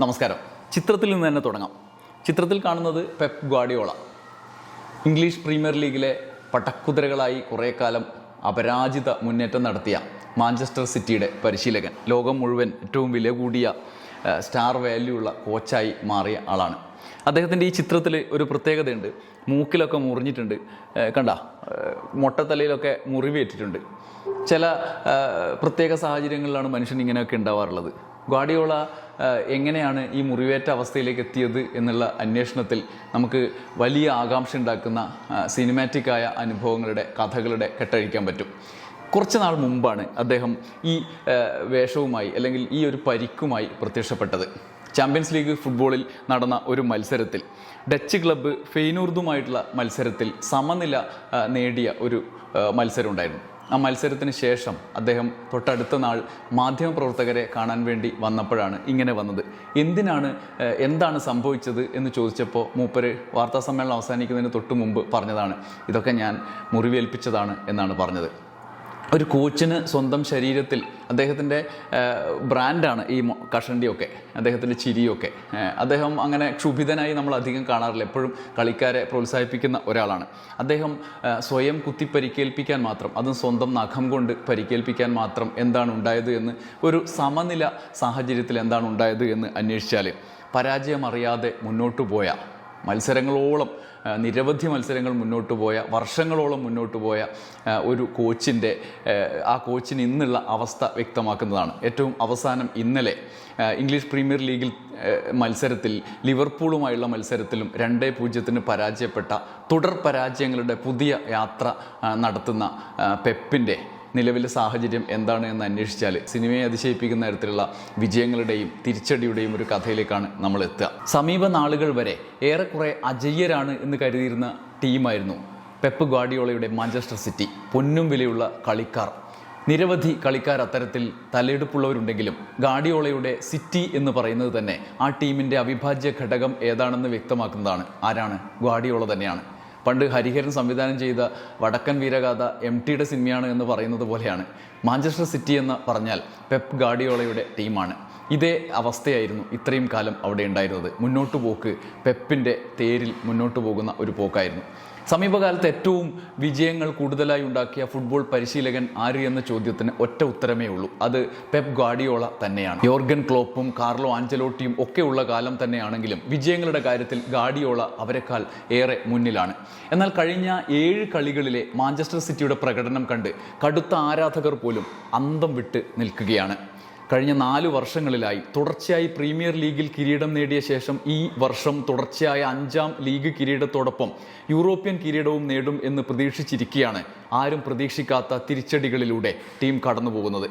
നമസ്കാരം. ചിത്രത്തിൽ നിന്ന് തന്നെ തുടങ്ങാം. ചിത്രത്തിൽ കാണുന്നത് പെപ് ഗ്വാഡിയോള ഇംഗ്ലീഷ് പ്രീമിയർ ലീഗിലെ പട്ടക്കുതിരകളായി കുറേ കാലം അപരാജിത മുന്നേറ്റം നടത്തിയ മാഞ്ചസ്റ്റർ സിറ്റിയുടെ പരിശീലകൻ ലോകം മുഴുവൻ ഏറ്റവും വില കൂടിയ സ്റ്റാർ വാല്യൂ ഉള്ള കോച്ചായി മാറിയ ആളാണ്. അദ്ദേഹത്തിന്റെ ഈ ചിത്രത്തിൽ ഒരു പ്രത്യേകതയുണ്ട്. മൂക്കിലൊക്കെ മുറിഞ്ഞിട്ടുണ്ട്. കണ്ട? മൊട്ടത്തലയിലൊക്കെ മുറിവേറ്റിട്ടുണ്ട്. ചില പ്രത്യേക സാഹചര്യങ്ങളിലാണ് മനുഷ്യൻ ഇങ്ങനെയൊക്കെ ഉണ്ടാവാറുള്ളത്. ഗ്വാഡിയോള എങ്ങനെയാണ് ഈ മുറിവേറ്റ അവസ്ഥയിലേക്ക് എത്തിയത് എന്നുള്ള അന്വേഷണത്തിൽ നമുക്ക് വലിയ ആകാംക്ഷ ഉണ്ടാക്കുന്ന സിനിമാറ്റിക്കായ അനുഭവങ്ങളുടെ കഥകളുടെ കെട്ടഴിക്കാൻ പറ്റും. കുറച്ച് നാൾ മുമ്പാണ് അദ്ദേഹം ഈ വേഷവുമായി അല്ലെങ്കിൽ ഈ ഒരു പരിക്കുമായി പ്രത്യക്ഷപ്പെട്ടത്. ചാമ്പ്യൻസ് ലീഗ് ഫുട്ബോളിൽ നടന്ന ഒരു മത്സരത്തിൽ ഡച്ച് ക്ലബ്ബ് ഫെയ്നൂർദുമായിട്ടുള്ള മത്സരത്തിൽ സമനില നേടിയ ഒരു മത്സരം ഉണ്ടായിരുന്നു. ആ മത്സരത്തിന് ശേഷം അദ്ദേഹം തൊട്ടടുത്ത നാൾ മാധ്യമപ്രവർത്തകരെ കാണാൻ വേണ്ടി വന്നപ്പോഴാണ് ഇങ്ങനെ വന്നത്. എന്തിനാണ് എന്താണ് സംഭവിച്ചത് എന്ന് ചോദിച്ചപ്പോൾ മൂപ്പര് വാർത്താ സമ്മേളനം അവസാനിക്കുന്നതിന് തൊട്ട് മുമ്പ് പറഞ്ഞതാണ്. ഇതൊക്കെ ഞാൻ മുറിവേൽപ്പിച്ചതാണ് എന്നാണ് പറഞ്ഞത്. ഒരു കോച്ചിന് സ്വന്തം ശരീരത്തിൽ അദ്ദേഹത്തിന്റെ ബ്രാൻഡാണ് ഈ കഷണ്ടിയൊക്കെ അദ്ദേഹത്തിന്റെ ചിരിയൊക്കെ. അദ്ദേഹം അങ്ങനെ ക്ഷുഭിതനായി നമ്മൾ അധികം കാണാറില്ല. എപ്പോഴും കളിക്കാരെ പ്രോത്സാഹിപ്പിക്കുന്ന ഒരാളാണ്. അദ്ദേഹം സ്വയം കുത്തി പരിക്കേൽപ്പിക്കാൻ മാത്രം അതും സ്വന്തം നഖം കൊണ്ട് പരിക്കേൽപ്പിക്കാൻ മാത്രം എന്താണ് ഉണ്ടായത് എന്ന് ഒരു സമനില സാഹചര്യത്തിൽ എന്താണ് ഉണ്ടായത് എന്ന് അന്വേഷിച്ചാൽ പരാജയം അറിയാതെ മുന്നോട്ട് പോയ മത്സരങ്ങളോളം നിരവധി മത്സരങ്ങൾ മുന്നോട്ട് പോയ വർഷങ്ങളോളം മുന്നോട്ട് പോയ ഒരു കോച്ചിന്റെ ആ, കോച്ചിന് ഇന്നുള്ള അവസ്ഥ വ്യക്തമാക്കുന്നതാണ്. ഏറ്റവും അവസാനം ഇന്നലെ ഇംഗ്ലീഷ് പ്രീമിയർ ലീഗിൽ മത്സരത്തിൽ ലിവർപൂളുമായുള്ള മത്സരത്തിലും രണ്ടേ പൂജ്യത്തിന് പരാജയപ്പെട്ട തുടർ പരാജയങ്ങളുടെ പുതിയ യാത്ര നടത്തുന്ന പെപ്പിന്റെ നിലവിലെ സാഹചര്യം എന്താണ് എന്ന് അന്വേഷിച്ചാൽ സിനിമയെ അതിശയിപ്പിക്കുന്ന തരത്തിലുള്ള വിജയങ്ങളുടെയും തിരിച്ചടിയുടെയും ഒരു കഥയിലേക്കാണ് നമ്മൾ എത്തുക. സമീപ നാളുകൾ വരെ ഏറെക്കുറെ അജയ്യരാണ് എന്ന് കരുതിയിരുന്ന ടീമായിരുന്നു പെപ്പ് ഗാഡിയോളയുടെ മാഞ്ചസ്റ്റർ സിറ്റി പൊന്നും വിലയുള്ള കളിക്കാർ. നിരവധി കളിക്കാർ അത്തരത്തിൽ തലയെടുപ്പുള്ളവരുണ്ടെങ്കിലും ഗാഡിയോളയുടെ സിറ്റി എന്ന് പറയുന്നത് തന്നെ ആ ടീമിന്റെ അവിഭാജ്യ ഘടകം ഏതാണെന്ന് വ്യക്തമാക്കുന്നതാണ്. ആരാണ്? ഗാഡിയോള തന്നെയാണ്. പണ്ട് ഹരിഹരൻ സംവിധാനം ചെയ്ത വടക്കൻ വീരഗാഥ എം ടിയുടെ സിനിമയാണ് എന്ന് പറയുന്നത് പോലെയാണ്. മാഞ്ചസ്റ്റർ സിറ്റി എന്ന് പറഞ്ഞാൽ പെപ്പ് ഗാഡിയോളയുടെ ടീമാണ്. ഇതേ അവസ്ഥയായിരുന്നു ഇത്രയും കാലം അവിടെ ഉണ്ടായിരുന്നത്. മുന്നോട്ട് പോക്ക് പെപ്പിന്റെ തേരിൽ മുന്നോട്ട് പോകുന്ന ഒരു പോക്കായിരുന്നു. സമീപകാലത്ത് ഏറ്റവും വിജയങ്ങൾ കൂടുതലായി ഉണ്ടാക്കിയ ഫുട്ബോൾ പരിശീലകൻ ആര് എന്ന ചോദ്യത്തിന് ഒറ്റ ഉത്തരമേ ഉള്ളൂ. അത് പെപ് ഗാഡിയോള തന്നെയാണ്. യോർഗൻ ക്ലോപ്പും കാർലോ ആഞ്ചലോട്ടിയും ഒക്കെയുള്ള കാലം തന്നെയാണെങ്കിലും വിജയങ്ങളുടെ കാര്യത്തിൽ ഗാഡിയോള അവരെക്കാൾ ഏറെ മുന്നിലാണ്. എന്നാൽ കഴിഞ്ഞ ഏഴ് കളികളിലെ മാഞ്ചസ്റ്റർ സിറ്റിയുടെ പ്രകടനം കണ്ട് കടുത്ത ആരാധകർ പോലും അന്തം വിട്ട് നിൽക്കുകയാണ്. കഴിഞ്ഞ നാല് വർഷങ്ങളിലായി തുടർച്ചയായി പ്രീമിയർ ലീഗിൽ കിരീടം നേടിയ ശേഷം ഈ വർഷം തുടർച്ചയായ അഞ്ചാം ലീഗ് കിരീടത്തോടൊപ്പം യൂറോപ്യൻ കിരീടവും നേടും എന്ന് പ്രതീക്ഷിച്ചിരിക്കുകയാണ് ആരും പ്രതീക്ഷിക്കാത്ത തിരിച്ചടികളിലൂടെ ടീം കടന്നു പോകുന്നത്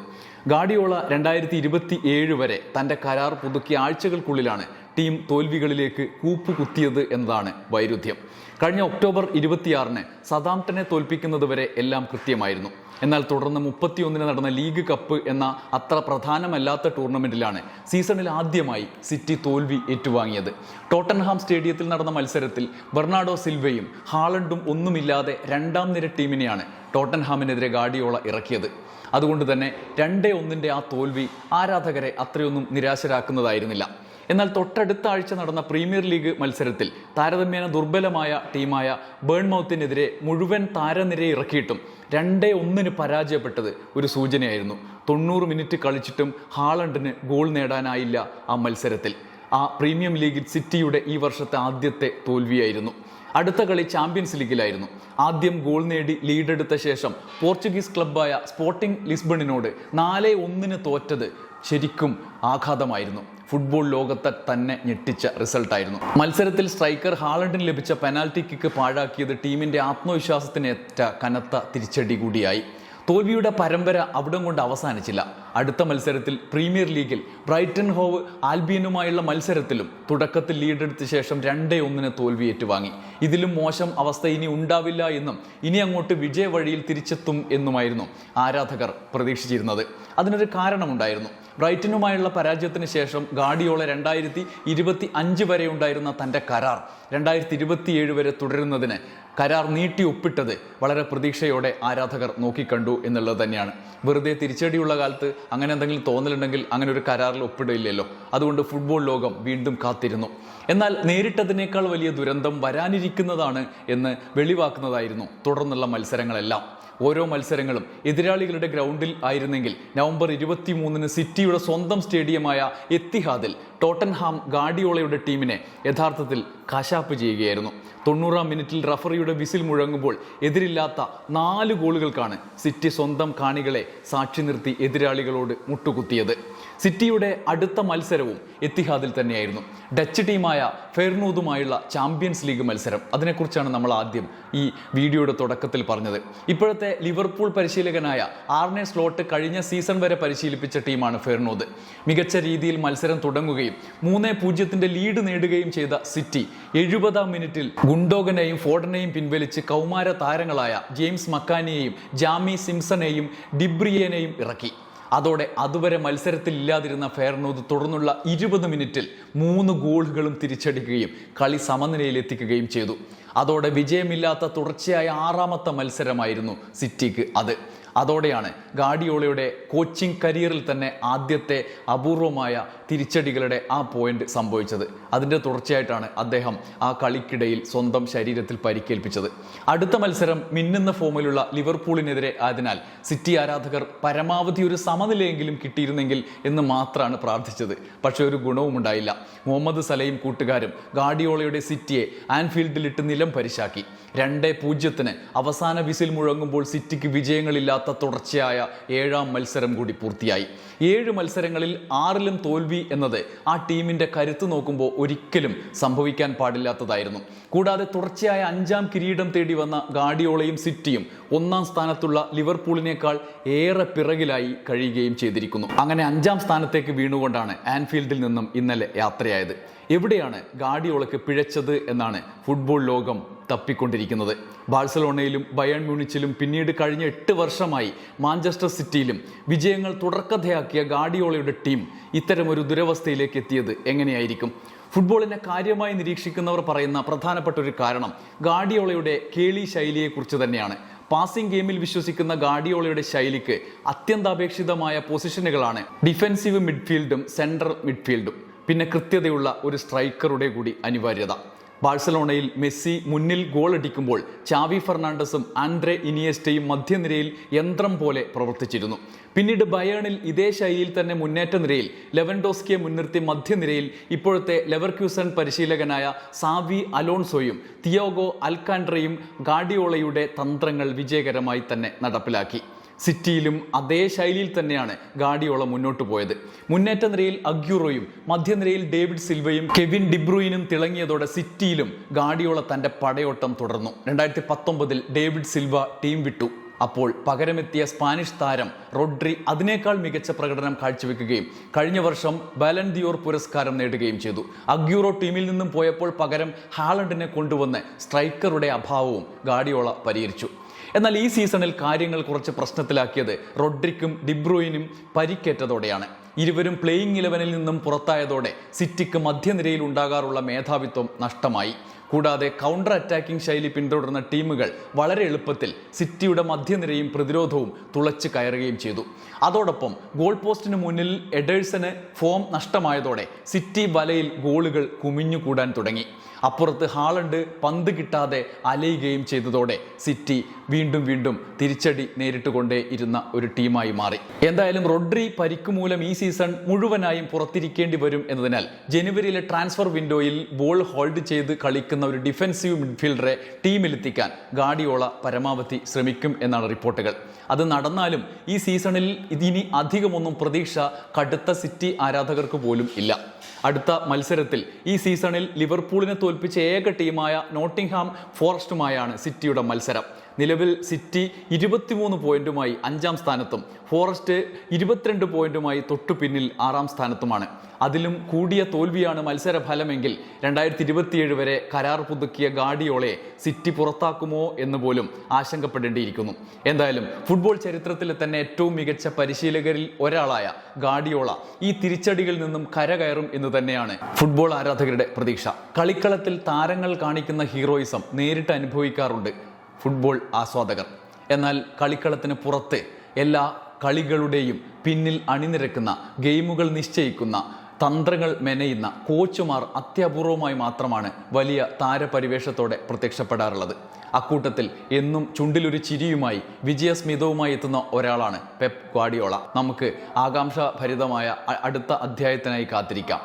ഗാഡിയോള രണ്ടായിരത്തി ഇരുപത്തി ഏഴ് വരെ തന്റെ കരാർ പുതുക്കിയ ആഴ്ചകൾക്കുള്ളിലാണ് ടീം തോൽവികളിലേക്ക് കൂപ്പുകുത്തിയത് എന്നതാണ് വൈരുദ്ധ്യം. കഴിഞ്ഞ ഒക്ടോബർ ഇരുപത്തിയാറിന് സതാംപ്ടനെ തോൽപ്പിക്കുന്നത് വരെ എല്ലാം കൃത്യമായിരുന്നു. എന്നാൽ തുടർന്ന് മുപ്പത്തിയൊന്നിന് നടന്ന ലീഗ് കപ്പ് എന്ന അത്ര പ്രധാനമല്ലാത്ത ടൂർണമെന്റിലാണ് സീസണിൽ ആദ്യമായി സിറ്റി തോൽവി ഏറ്റുവാങ്ങിയത്. ടോട്ടൻഹാം സ്റ്റേഡിയത്തിൽ നടന്ന മത്സരത്തിൽ ബെർണാഡോ സിൽവയും ഹാളണ്ടും ഒന്നുമില്ലാതെ രണ്ടാം നിര ടീമിനെയാണ് ടോട്ടൻഹാമിനെതിരെ ഗാഡിയോള ഇറക്കിയത്. അതുകൊണ്ട് തന്നെ രണ്ടേ ഒന്നിന്റെ ആ തോൽവി ആരാധകരെ അത്രയൊന്നും നിരാശരാക്കുന്നതായിരുന്നില്ല. എന്നാൽ തൊട്ടടുത്ത ആഴ്ച നടന്ന പ്രീമിയർ ലീഗ് മത്സരത്തിൽ താരതമ്യേന ദുർബലമായ ടീമായ ബേൺമൗത്തിനെതിരെ മുഴുവൻ താരനിരയെ ഇറക്കിയിട്ടും രണ്ടേ ഒന്നിന് പരാജയപ്പെട്ടത് ഒരു സൂചനയായിരുന്നു. തൊണ്ണൂറ് മിനിറ്റ് കളിച്ചിട്ടും ഹാളണ്ടിന് ഗോൾ നേടാനായില്ല ആ മത്സരത്തിൽ. ആ പ്രീമിയം ലീഗിൽ സിറ്റിയുടെ ഈ വർഷത്തെ ആദ്യത്തെ തോൽവിയായിരുന്നു. അടുത്ത കളി ചാമ്പ്യൻസ് ലീഗിലായിരുന്നു. ആദ്യം ഗോൾ നേടി ലീഡെടുത്ത ശേഷം പോർച്ചുഗീസ് ക്ലബ്ബായ സ്പോർട്ടിംഗ് ലിസ്ബണിനോട് നാല് ഒന്നിന് തോറ്റത് ശരിക്കും ആഘാതമായിരുന്നു. ഫുട്ബോൾ ലോകത്തെ തന്നെ ഞെട്ടിച്ച റിസൾട്ടായിരുന്നു. മത്സരത്തിൽ സ്ട്രൈക്കർ ഹാളണ്ടിന് ലഭിച്ച പെനാൽറ്റി കിക്ക് പാഴാക്കിയത് ടീമിന്റെ ആത്മവിശ്വാസത്തിനേറ്റ കനത്ത തിരിച്ചടി കൂടിയായി. തോൽവിയുടെ പരമ്പര അവിടം കൊണ്ട് അവസാനിച്ചില്ല. അടുത്ത മത്സരത്തിൽ പ്രീമിയർ ലീഗിൽ ബ്രൈറ്റൺ ഹോവ് ആൽബിയനുമായുള്ള മത്സരത്തിലും തുടക്കത്തിൽ ലീഡെടുത്ത ശേഷം രണ്ടേ ഒന്നിന് തോൽവി ഏറ്റുവാങ്ങി ഇതിലും മോശം അവസ്ഥ ഇനി ഉണ്ടാവില്ല എന്നും ഇനി അങ്ങോട്ട് വിജയ വഴിയിൽ തിരിച്ചെത്തും എന്നുമായിരുന്നു ആരാധകർ പ്രതീക്ഷിച്ചിരുന്നത്. അതിനൊരു കാരണമുണ്ടായിരുന്നു. ബ്രൈറ്റനുമായുള്ള പരാജയത്തിന് ശേഷം ഗാഡിയോള രണ്ടായിരത്തി ഇരുപത്തി അഞ്ച് വരെ ഉണ്ടായിരുന്ന തന്റെ കരാർ രണ്ടായിരത്തി ഇരുപത്തിയേഴ് വരെ തുടരുന്നതിന് കരാർ നീട്ടി ഒപ്പിട്ടത് വളരെ പ്രതീക്ഷയോടെ ആരാധകർ നോക്കിക്കണ്ടു എന്നുള്ളത് തന്നെയാണ്. വെറുതെ തിരിച്ചടിയുള്ള കാലത്ത് അങ്ങനെ എന്തെങ്കിലും തോന്നലുണ്ടെങ്കിൽ അങ്ങനെ ഒരു കരാറിൽ ഒപ്പിടില്ലല്ലോ അതുകൊണ്ട് ഫുട്ബോൾ ലോകം വീണ്ടും കാത്തിരുന്നു. എന്നാൽ നേരിട്ടതിനേക്കാൾ വലിയ ദുരന്തം വരാനിരിക്കുന്നതാണ് എന്ന് വെളിവാക്കുന്നതായിരുന്നു തുടർന്നുള്ള മത്സരങ്ങളെല്ലാം. ഓരോ മത്സരങ്ങളും എതിരാളികളുടെ ഗ്രൗണ്ടിൽ ആയിരുന്നെങ്കിൽ നവംബർ ഇരുപത്തി മൂന്നിന് സിറ്റിയുടെ സ്വന്തം സ്റ്റേഡിയമായ എത്തിഹാദിൽ ടോട്ടൻഹാം ഗാഡിയോളയുടെ ടീമിനെ യഥാർത്ഥത്തിൽ കശാപ്പ് ചെയ്യുകയായിരുന്നു. തൊണ്ണൂറാം മിനിറ്റിൽ റഫറിയുടെ വിസിൽ മുഴങ്ങുമ്പോൾ എതിരില്ലാത്ത നാല് ഗോളുകൾക്കാണ് സിറ്റി സ്വന്തം കാണികളെ സാക്ഷി നിർത്തി എതിരാളികളോട് മുട്ടുകുത്തിയത്. സിറ്റിയുടെ അടുത്ത മത്സരവും എത്തിഹാദിൽ തന്നെയായിരുന്നു. ഡച്ച് ടീമായ ഫെർനൂതുമായുള്ള ചാമ്പ്യൻസ് ലീഗ് മത്സരം. അതിനെക്കുറിച്ചാണ് നമ്മൾ ആദ്യം ഈ വീഡിയോയുടെ തുടക്കത്തിൽ പറഞ്ഞത്. ഇപ്പോഴത്തെ ലിവർപൂൾ പരിശീലകനായ ആർനെ സ്ലോട്ട് കഴിഞ്ഞ സീസൺ വരെ പരിശീലിപ്പിച്ച ടീമാണ് ഫെർനൂത് മികച്ച രീതിയിൽ മത്സരം തുടങ്ങുകയും മൂന്ന് പൂജ്യത്തിന്റെ ലീഡ് നേടുകയും ചെയ്ത സിറ്റി. എഴുപതാം മിനിറ്റിൽ ഗുണ്ടോഗനെയും ഫോർഡനെയും പിൻവലിച്ച് കൗമാര താരങ്ങളായ ജെയിംസ് മക്കാനിയെയും ജാമി സിംസണെയും ഡിബ്രിയനെയും ഇറക്കി. അതോടെ അതുവരെ മത്സരത്തിൽ ഇല്ലാതിരുന്ന ഫെയർനൂദ് തുടർന്നുള്ള ഇരുപത് മിനിറ്റിൽ മൂന്ന് ഗോളുകളും തിരിച്ചടിക്കുകയും കളി സമനിലയിലെത്തിക്കുകയും ചെയ്തു. അതോടെ വിജയമില്ലാത്ത തുടർച്ചയായ ആറാമത്തെ മത്സരമായിരുന്നു സിറ്റിക്ക് അത്. അതോടെയാണ് ഗാഡിയോളയുടെ കോച്ചിങ് കരിയറിൽ തന്നെ ആദ്യത്തെ അപൂർവമായ തിരിച്ചടികളുടെ ആ പോയിന്റ് സംഭവിച്ചത്. അതിന്റെ തുടർച്ചയായിട്ടാണ് അദ്ദേഹം ആ കളിക്കിടയിൽ സ്വന്തം ശരീരത്തിൽ പരിക്കേൽപ്പിച്ചത്. അടുത്ത മത്സരം മിന്നുന്ന ഫോമിലുള്ള ലിവർപൂളിനെതിരെ ആയതിനാൽ സിറ്റി ആരാധകർ പരമാവധി ഒരു സമനിലയെങ്കിലും കിട്ടിയിരുന്നെങ്കിൽ എന്ന് മാത്രമാണ് പ്രാർത്ഥിച്ചത്. പക്ഷേ ഒരു ഗുണവും ഉണ്ടായില്ല മുഹമ്മദ് സലയും കൂട്ടുകാരും ഗാഡിയോളയുടെ സിറ്റിയെ ആൻഫീൽഡിലിട്ട് നിലം പരിശാക്കി. രണ്ട് പൂജ്യത്തിന് അവസാന വിസിൽ മുഴങ്ങുമ്പോൾ സിറ്റിക്ക് വിജയങ്ങളില്ലാത്ത തുടർച്ചയായ ഏഴാം മത്സരം കൂടി പൂർത്തിയായി. ഏഴ് മത്സരങ്ങളിൽ ആറിലും തോൽവി എന്നത് ആ ടീമിന്റെ കരുത്ത് നോക്കുമ്പോൾ ഒരിക്കലും സംഭവിക്കാൻ പാടില്ലാത്തതായിരുന്നു. കൂടാതെ തുടർച്ചയായ അഞ്ചാം കിരീടം തേടി വന്ന ഗാഡിയോളയും സിറ്റിയും ഒന്നാം സ്ഥാനത്തുള്ള ലിവർപൂളിനേക്കാൾ ഏറെ പിറകിലായി കഴിയുകയും ചെയ്തിരിക്കുന്നു. അങ്ങനെ അഞ്ചാം സ്ഥാനത്തേക്ക് വീണുകൊണ്ടാണ് ആൻഫീൽഡിൽ നിന്നും ഇന്നലെ യാത്രയായത്. എവിടെയാണ് ഗാഡിയോളക്ക് പിഴച്ചത് എന്നാണ് ഫുട്ബോൾ ലോകം തപ്പിക്കൊണ്ടിരിക്കുന്നത്. ബാഴ്സലോണയിലും ബയൺ മ്യൂണിച്ചിലും പിന്നീട് കഴിഞ്ഞ എട്ട് വർഷമായി മാഞ്ചസ്റ്റർ സിറ്റിയിലും വിജയങ്ങൾ തുടർക്കഥയാക്കിയ ഗാഡിയോളയുടെ ടീം ഇത്തരമൊരു ദുരവസ്ഥയിലേക്ക് എത്തിയത് എങ്ങനെയായിരിക്കും? ഫുട്ബോളിനെ കാര്യമായി നിരീക്ഷിക്കുന്നവർ പറയുന്ന പ്രധാനപ്പെട്ട ഒരു കാരണം ഗാഡിയോളയുടെ കേളി ശൈലിയെക്കുറിച്ച് തന്നെയാണ്. പാസിംഗ് ഗെയിമിൽ വിശ്വസിക്കുന്ന ഗാഡിയോളയുടെ ശൈലിക്ക് അത്യന്താപേക്ഷിതമായ പൊസിഷനുകളാണ് ഡിഫെൻസീവ് മിഡ്ഫീൽഡും സെൻട്രൽ മിഡ്ഫീൽഡും. പിന്നെ കൃത്യതയുള്ള ഒരു സ്ട്രൈക്കറുടെ കൂടി അനിവാര്യത. ബാഴ്സലോണയിൽ മെസ്സി മുന്നിൽ ഗോൾ അടിക്കുമ്പോൾ ചാവി ഫെർണാണ്ടസും ആൻഡ്രെ ഇനിയസ്റ്റയും മധ്യനിരയിൽ യന്ത്രം പോലെ പ്രവർത്തിച്ചിരുന്നു. പിന്നീട് ബയേണിൽ ഇതേ ശൈലിയിൽ തന്നെ മുന്നേറ്റ നിരയിൽ ലെവൻഡോസ്കിയെ മുൻനിർത്തി മധ്യനിരയിൽ ഇപ്പോഴത്തെ ലെവർക്യൂസൺ പരിശീലകനായ സാവി അലോൺസോയും തിയോഗോ അൽക്കാൻഡ്രയും ഗാഡിയോളയുടെ തന്ത്രങ്ങൾ വിജയകരമായി തന്നെ നടപ്പിലാക്കി. സിറ്റിയിലും അതേ ശൈലിയിൽ തന്നെയാണ് ഗാഡിയോള മുന്നോട്ട് പോയത്. മുന്നേറ്റ നിരയിൽ അഗ്യൂറോയും മധ്യനിരയിൽ ഡേവിഡ് സിൽവയും കെവിൻ ഡിബ്രൂയിനും തിളങ്ങിയതോടെ സിറ്റിയിലും ഗാഡിയോള തന്റെ പടയോട്ടം തുടർന്നു. രണ്ടായിരത്തി പത്തൊമ്പതിൽ ഡേവിഡ് സിൽവ ടീം വിട്ടു. അപ്പോൾ പകരമെത്തിയ സ്പാനിഷ് താരം റോഡ്രി അതിനേക്കാൾ മികച്ച പ്രകടനം കാഴ്ചവെക്കുകയും കഴിഞ്ഞ വർഷം ബാലൻദിയോർ പുരസ്കാരം നേടുകയും ചെയ്തു. അഗ്യൂറോ ടീമിൽ നിന്നും പോയപ്പോൾ പകരം ഹാളണ്ടിനെ കൊണ്ടുവന്ന് സ്ട്രൈക്കറുടെ അഭാവവും ഗാഡിയോള പരിഹരിച്ചു. എന്നാൽ ഈ സീസണിൽ കാര്യങ്ങൾ കുറച്ച് പ്രശ്നത്തിലാക്കിയത് റോഡ്രിക്കും ഡിബ്രൂയിനും പരിക്കേറ്റതോടെയാണ്. ഇരുവരും പ്ലേയിങ് ഇലവനിൽ നിന്നും പുറത്തായതോടെ സിറ്റിക്ക് മധ്യനിരയിൽ ഉണ്ടാകാറുള്ള മേധാവിത്വം നഷ്ടമായി. കൂടാതെ കൗണ്ടർ അറ്റാക്കിംഗ് ശൈലി പിന്തുടർന്ന ടീമുകൾ വളരെ എളുപ്പത്തിൽ സിറ്റിയുടെ മധ്യനിരയും പ്രതിരോധവും തുളച്ചു കയറുകയും ചെയ്തു. അതോടൊപ്പം ഗോൾ പോസ്റ്റിന് മുന്നിൽ എഡേഴ്സന് ഫോം നഷ്ടമായതോടെ സിറ്റി വലയിൽ ഗോളുകൾ കുമിഞ്ഞുകൂടാൻ തുടങ്ങി. അപ്പുറത്ത് ഹാളണ്ട് പന്ത് കിട്ടാതെ അലയുകയും ചെയ്തതോടെ സിറ്റി വീണ്ടും വീണ്ടും തിരിച്ചടി നേരിട്ടുകൊണ്ടേ ഇരുന്ന ഒരു ടീമായി മാറി. എന്തായാലും റൊഡ്രി പരിക്ക് മൂലം ഈ സീസൺ മുഴുവനായും പുറത്തിരിക്കേണ്ടി വരും എന്നതിനാൽ ജനുവരിയിലെ ട്രാൻസ്ഫർ വിൻഡോയിൽ ബോൾ ഹോൾഡ് ചെയ്ത് കളിക്കുന്ന ഒരു ഡിഫൻസീവ് മിഡ്ഫീൽഡറെ ടീമിലെത്തിക്കാൻ ഗാഡിയോള പരമാവധി ശ്രമിക്കും എന്നാണ് റിപ്പോർട്ടുകൾ. അത് നടന്നാലും ഈ സീസണിൽ ഇതിനി അധികമൊന്നും പ്രതീക്ഷ കടുത്ത സിറ്റി ആരാധകർക്ക് പോലും ഇല്ല. അടുത്ത മത്സരത്തിൽ ഈ സീസണിൽ ലിവർപൂളിനെ തോൽപ്പിച്ച ഏക ടീമായ നോട്ടിംഗ്ഹാം ഫോറസ്റ്റുമായാണ് സിറ്റിയുടെ മത്സരം. നിലവിൽ സിറ്റി ഇരുപത്തിമൂന്ന് പോയിന്റുമായി അഞ്ചാം സ്ഥാനത്തും ഫോറസ്റ്റ് ഇരുപത്തിരണ്ട് പോയിന്റുമായി തൊട്ടു പിന്നിൽ ആറാം സ്ഥാനത്തുമാണ്. അതിലും കൂടിയ തോൽവിയാണ് മത്സരഫലമെങ്കിൽ രണ്ടായിരത്തി ഇരുപത്തിയേഴ് വരെ കരാർ പുതുക്കിയ ഗാഡിയോളെ സിറ്റി പുറത്താക്കുമോ എന്ന് പോലും ആശങ്കപ്പെടേണ്ടിയിരിക്കുന്നു. എന്തായാലും ഫുട്ബോൾ ചരിത്രത്തിലെ തന്നെ ഏറ്റവും മികച്ച പരിശീലകരിൽ ഒരാളായ ഗാഡിയോള ഈ തിരിച്ചടികളിൽ നിന്നും കരകയറും എന്ന് തന്നെയാണ് ഫുട്ബോൾ ആരാധകരുടെ പ്രതീക്ഷ. കളിക്കളത്തിൽ താരങ്ങൾ കാണിക്കുന്ന ഹീറോയിസം നേരിട്ട് അനുഭവിക്കാറുണ്ട്. ഫുട്ബോൾ ആസ്വാദകർ. എന്നാൽ കളിക്കളത്തിന് പുറത്ത് എല്ലാ കളികളുടെയും പിന്നിൽ അണിനിരക്കുന്ന ഗെയിമുകൾ നിശ്ചയിക്കുന്ന തന്ത്രങ്ങൾ മെനയുന്ന കോച്ചുമാർ അത്യപൂർവമായി മാത്രമാണ് വലിയ താരപരിവേഷത്തോടെ പ്രത്യക്ഷപ്പെടാറുള്ളത്. അക്കൂട്ടത്തിൽ എന്നും ചുണ്ടിലൊരു ചിരിയുമായി വിജയസ്മിതവുമായി എത്തുന്ന ഒരാളാണ് പെപ് ഗ്വാഡിയോള നമുക്ക് ആകാംക്ഷാഭരിതമായ ഭരിതമായ അടുത്ത അധ്യായത്തിനായി കാത്തിരിക്കാം.